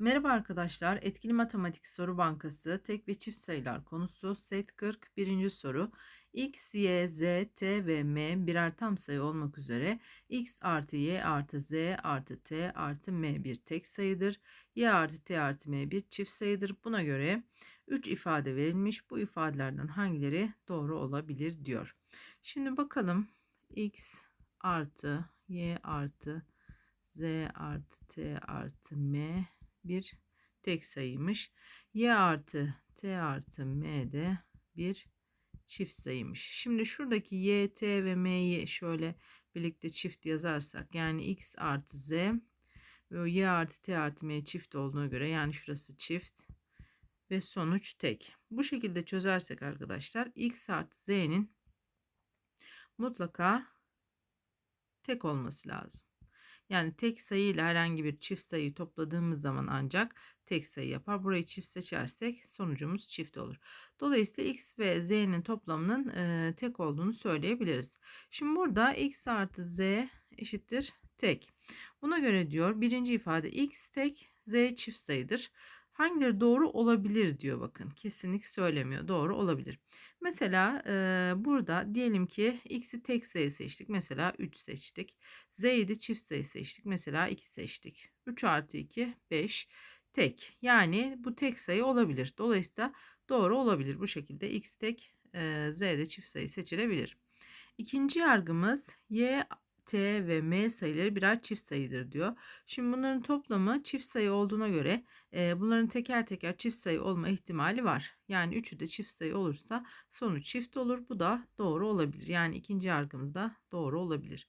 Merhaba arkadaşlar. Etkili Matematik Soru Bankası tek ve çift sayılar konusu set 40 birinci soru. x, y, z, t ve m birer tam sayı olmak üzere x artı y artı z artı t artı m bir tek sayıdır. y artı t artı m bir çift sayıdır. Buna göre 3 ifade verilmiş. Bu ifadelerden hangileri doğru olabilir diyor. Şimdi bakalım x artı y artı z artı t artı m bir tek sayıymış. Y artı T artı M de bir çift sayıymış. Şimdi şuradaki Y, T ve M'yi şöyle birlikte çift yazarsak yani X artı Z ve Y artı T artı M çift olduğuna göre yani şurası çift ve sonuç tek. Bu şekilde çözersek arkadaşlar X artı Z'nin mutlaka tek olması lazım. Yani tek sayı ile herhangi bir çift sayıyı topladığımız zaman ancak tek sayı yapar. Burayı çift seçersek sonucumuz çift olur. Dolayısıyla x ve z'nin toplamının e, tek olduğunu söyleyebiliriz. Şimdi burada x artı z eşittir tek. Buna göre diyor birinci ifade x tek z çift sayıdır. Hangileri doğru olabilir diyor bakın. Kesinlik söylemiyor. Doğru olabilir. Mesela e, burada diyelim ki x'i tek sayı seçtik. Mesela 3 seçtik. Z'yi de çift sayı seçtik. Mesela 2 seçtik. 3 artı 2 5 tek. Yani bu tek sayı olabilir. Dolayısıyla doğru olabilir. Bu şekilde x tek e, z de çift sayı seçilebilir. İkinci yargımız y T ve M sayıları birer çift sayıdır diyor. Şimdi bunların toplamı çift sayı olduğuna göre e, bunların teker teker çift sayı olma ihtimali var. Yani üçü de çift sayı olursa sonuç çift olur. Bu da doğru olabilir. Yani ikinci yargımız da doğru olabilir.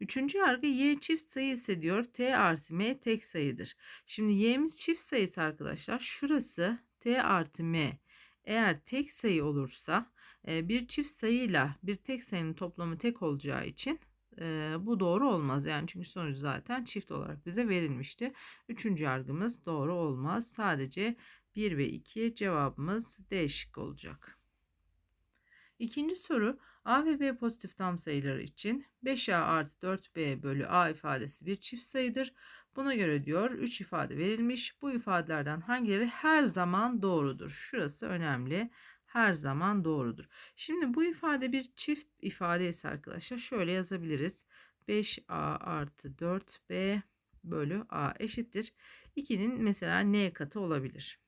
Üçüncü yargı y çift sayı ise diyor t artı m tek sayıdır. Şimdi y'miz çift sayısı arkadaşlar. Şurası t artı m eğer tek sayı olursa bir çift sayıyla bir tek sayının toplamı tek olacağı için e, bu doğru olmaz. Yani çünkü sonuç zaten çift olarak bize verilmişti. Üçüncü yargımız doğru olmaz. Sadece 1 ve 2 cevabımız D şık olacak. İkinci soru A ve B pozitif tam sayıları için 5A artı 4B bölü A ifadesi bir çift sayıdır. Buna göre diyor 3 ifade verilmiş. Bu ifadelerden hangileri her zaman doğrudur? Şurası önemli her zaman doğrudur. Şimdi bu ifade bir çift ifade ise arkadaşlar şöyle yazabiliriz. 5a artı 4b bölü a eşittir. 2'nin mesela n katı olabilir.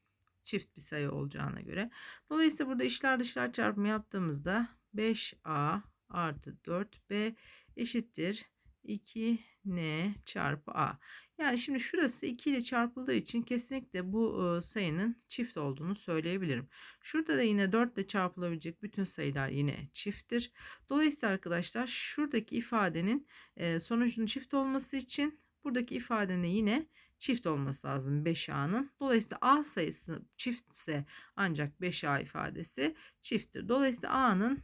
Çift bir sayı olacağına göre. Dolayısıyla burada işler dışlar çarpımı yaptığımızda 5a artı 4b eşittir 2n çarpı a. Yani şimdi şurası 2 ile çarpıldığı için kesinlikle bu sayının çift olduğunu söyleyebilirim. Şurada da yine 4 ile çarpılabilecek bütün sayılar yine çifttir. Dolayısıyla arkadaşlar şuradaki ifadenin sonucunun çift olması için buradaki ifadenin yine çift olması lazım 5A'nın. Dolayısıyla A sayısı çiftse ancak 5A ifadesi çifttir. Dolayısıyla A'nın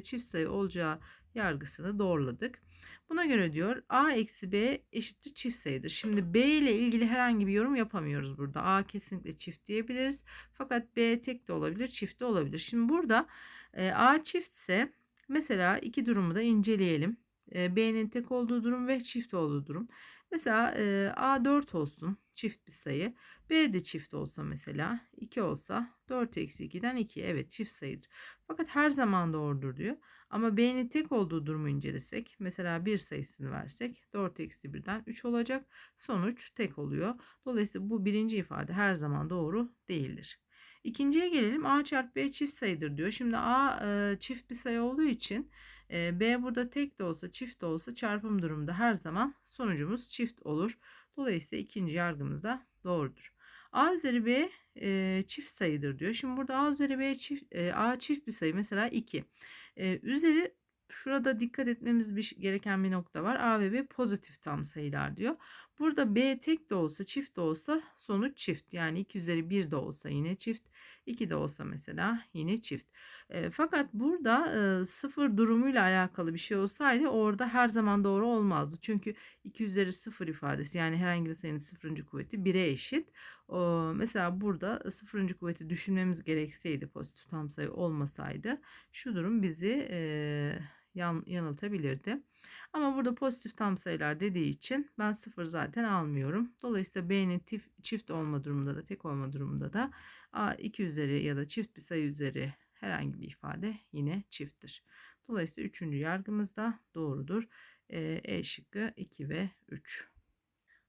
çift sayı olacağı yargısını doğruladık. Buna göre diyor a eksi b eşittir çift sayıdır. Şimdi b ile ilgili herhangi bir yorum yapamıyoruz burada. a kesinlikle çift diyebiliriz. Fakat b tek de olabilir çift de olabilir. Şimdi burada e, a çiftse mesela iki durumu da inceleyelim. B'nin tek olduğu durum ve çift olduğu durum. Mesela a 4 olsun çift bir sayı. B de çift olsa mesela 2 olsa 4 eksi 2'den 2 evet çift sayıdır. Fakat her zaman doğrudur diyor. Ama B'nin tek olduğu durumu incelesek mesela bir sayısını versek 4 eksi 1'den 3 olacak. Sonuç tek oluyor. Dolayısıyla bu birinci ifade her zaman doğru değildir. İkinciye gelelim. A çarpı B çift sayıdır diyor. Şimdi A çift bir sayı olduğu için B burada tek de olsa çift de olsa çarpım durumunda her zaman sonucumuz çift olur. Dolayısıyla ikinci yargımız da doğrudur. A üzeri B e, çift sayıdır diyor. Şimdi burada A üzeri B çift, e, A çift bir sayı mesela 2. E, üzeri şurada dikkat etmemiz bir, gereken bir nokta var. A ve B pozitif tam sayılar diyor. Burada B tek de olsa çift de olsa sonuç çift. Yani 2 üzeri 1 de olsa yine çift. 2 de olsa mesela yine çift. E, fakat burada e, sıfır durumuyla alakalı bir şey olsaydı orada her zaman doğru olmazdı. Çünkü 2 üzeri 0 ifadesi yani herhangi bir sayının sıfırıncı kuvveti 1'e eşit. O, mesela burada sıfırıncı kuvveti düşünmemiz gerekseydi pozitif tam sayı olmasaydı şu durum bizi e, yan, yanıltabilirdi. Ama burada pozitif tam sayılar dediği için ben 0 zaten almıyorum. Dolayısıyla B'nin çift olma durumunda da tek olma durumunda da A 2 üzeri ya da çift bir sayı üzeri herhangi bir ifade yine çifttir. Dolayısıyla üçüncü yargımız da doğrudur. E, şıkkı 2 ve 3.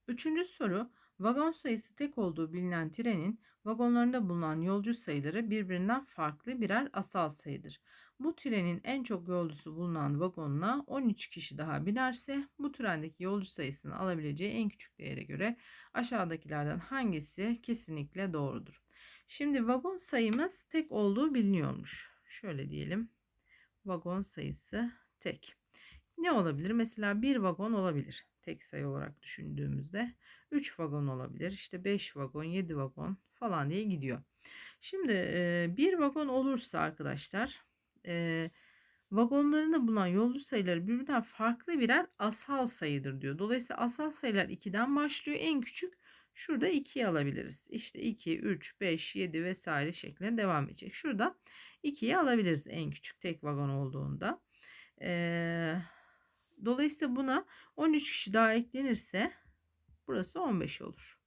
Üçüncü soru vagon sayısı tek olduğu bilinen trenin vagonlarında bulunan yolcu sayıları birbirinden farklı birer asal sayıdır. Bu trenin en çok yolcusu bulunan vagonuna 13 kişi daha binerse bu trendeki yolcu sayısını alabileceği en küçük değere göre aşağıdakilerden hangisi kesinlikle doğrudur? Şimdi vagon sayımız tek olduğu biliniyormuş. Şöyle diyelim. Vagon sayısı tek. Ne olabilir? Mesela bir vagon olabilir. Tek sayı olarak düşündüğümüzde 3 vagon olabilir. İşte 5 vagon, 7 vagon falan diye gidiyor. Şimdi bir vagon olursa arkadaşlar e, vagonlarında bulunan yolcu sayıları birbirinden farklı birer asal sayıdır diyor. Dolayısıyla asal sayılar 2'den başlıyor. En küçük şurada 2'yi alabiliriz. İşte 2, 3, 5, 7 vesaire şeklinde devam edecek. Şurada 2'yi alabiliriz en küçük tek vagon olduğunda. Ee, dolayısıyla buna 13 kişi daha eklenirse burası 15 olur.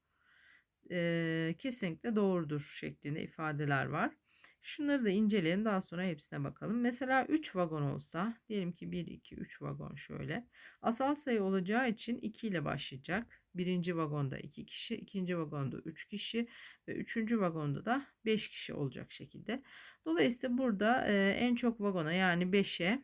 Ee, kesinlikle doğrudur şeklinde ifadeler var. Şunları da inceleyelim daha sonra hepsine bakalım. Mesela 3 vagon olsa diyelim ki 1, 2, 3 vagon şöyle. Asal sayı olacağı için 2 ile başlayacak. Birinci vagonda 2 kişi, ikinci vagonda 3 kişi ve üçüncü vagonda da 5 kişi olacak şekilde. Dolayısıyla burada en çok vagona yani 5'e e,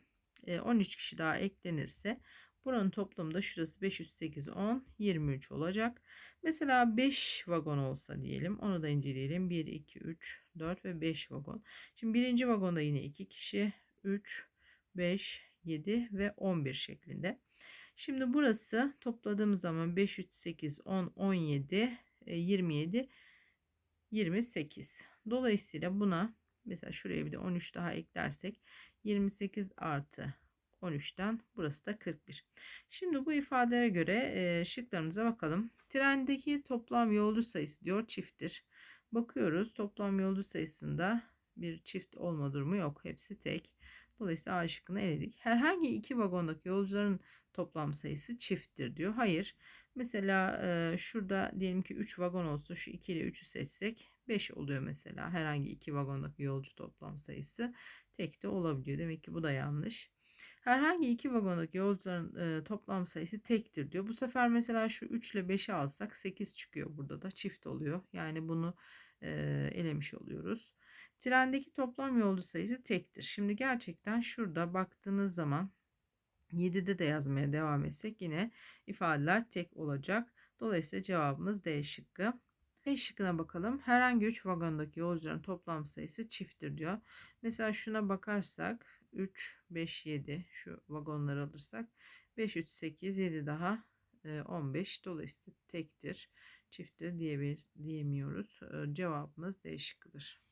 13 kişi daha eklenirse buranın toplamda şurası 5, 3, 8, 10, 23 olacak. Mesela 5 vagon olsa diyelim. Onu da inceleyelim. 1, 2, 3, 4 ve 5 vagon. Şimdi birinci vagonda yine 2 kişi. 3, 5, 7 ve 11 şeklinde. Şimdi burası topladığımız zaman 5, 3, 8, 10, 17, 27, 28. Dolayısıyla buna mesela şuraya bir de 13 daha eklersek 28 artı 13'ten burası da 41. Şimdi bu ifadelere göre e, şıklarımıza bakalım. Trendeki toplam yolcu sayısı diyor çifttir. Bakıyoruz toplam yolcu sayısında bir çift olma durumu yok. Hepsi tek. Dolayısıyla A şıkkını eledik. Herhangi iki vagondaki yolcuların toplam sayısı çifttir diyor. Hayır. Mesela e, şurada diyelim ki 3 vagon olsun. Şu 2 ile 3'ü seçsek 5 oluyor mesela. Herhangi iki vagondaki yolcu toplam sayısı tek de olabiliyor. Demek ki bu da yanlış. Herhangi iki vagondaki yolcuların e, toplam sayısı tektir diyor. Bu sefer mesela şu 3 ile 5'i alsak 8 çıkıyor burada da çift oluyor. Yani bunu e, elemiş oluyoruz. Trendeki toplam yolcu sayısı tektir. Şimdi gerçekten şurada baktığınız zaman 7'de de yazmaya devam etsek yine ifadeler tek olacak. Dolayısıyla cevabımız D şıkkı. E şıkkına bakalım. Herhangi 3 vagondaki yolcuların toplam sayısı çifttir diyor. Mesela şuna bakarsak 3, 5, 7 şu vagonları alırsak 5, 3, 8, 7 daha 15. Dolayısıyla tektir, çifttir diyemiyoruz. Cevabımız D şıkkıdır.